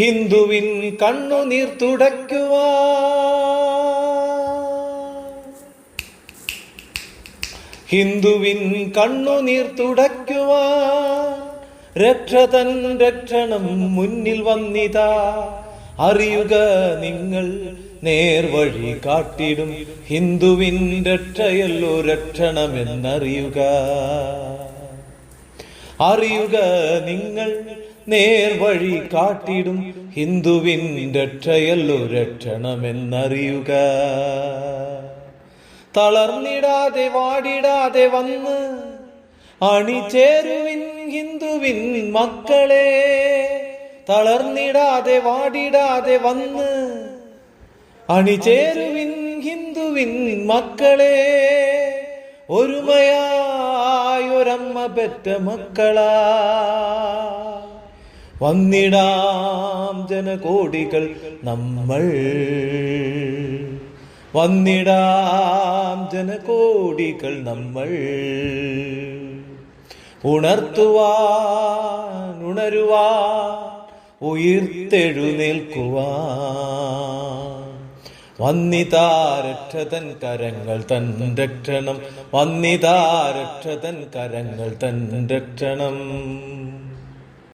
ഹിന്ദുവിൻ കണ്ണുനീർ തുടയ്ക്കുക ഹിന്ദുവിൻ കണ്ണുനീർ തുടയ്ക്കുക രക്ഷതൻ രക്ഷണം മുന്നിൽ വന്നിതാ. അറിയുക നിങ്ങൾ നേർവഴി കാട്ടിടും. ഹിന്ദുവിൻ രക്ഷയല്ലോ രക്ഷണമെന്നറിയുക അറിയുക നിങ്ങൾ നേർവഴി കാട്ടിടും ഹിന്ദുവിൻ രക്ഷയല്ലോ രക്ഷണമെന്നറിയുക തളർന്നിടാതെ വാടിടാതെ വന്ന് അണിചേരുവിൻ ഹിന്ദുവിൻ മക്കളെ തളർന്നിടാതെ വാടിടാതെ വന്ന് അണിചേരുവിൻ ഹിന്ദുവിൻ മക്കളെ ഒരുമയായൊരമ്മ പെറ്റ മക്കളാ. വന്നിടാം ജനകോടികൾ നമ്മൾ. വന്നിടാം ജനകോടികൾ നമ്മൾ. ഉണർത്തുവാൻ ഉണരുവാൻ ഉയർത്തെഴുന്നേൽക്കുവാൻ. വന്നിതാരക്ഷതൻ കരങ്ങൾ തൻ രക്ഷണം. വന്നിതാരക്ഷതൻ കരങ്ങൾ തൻ രക്ഷണം.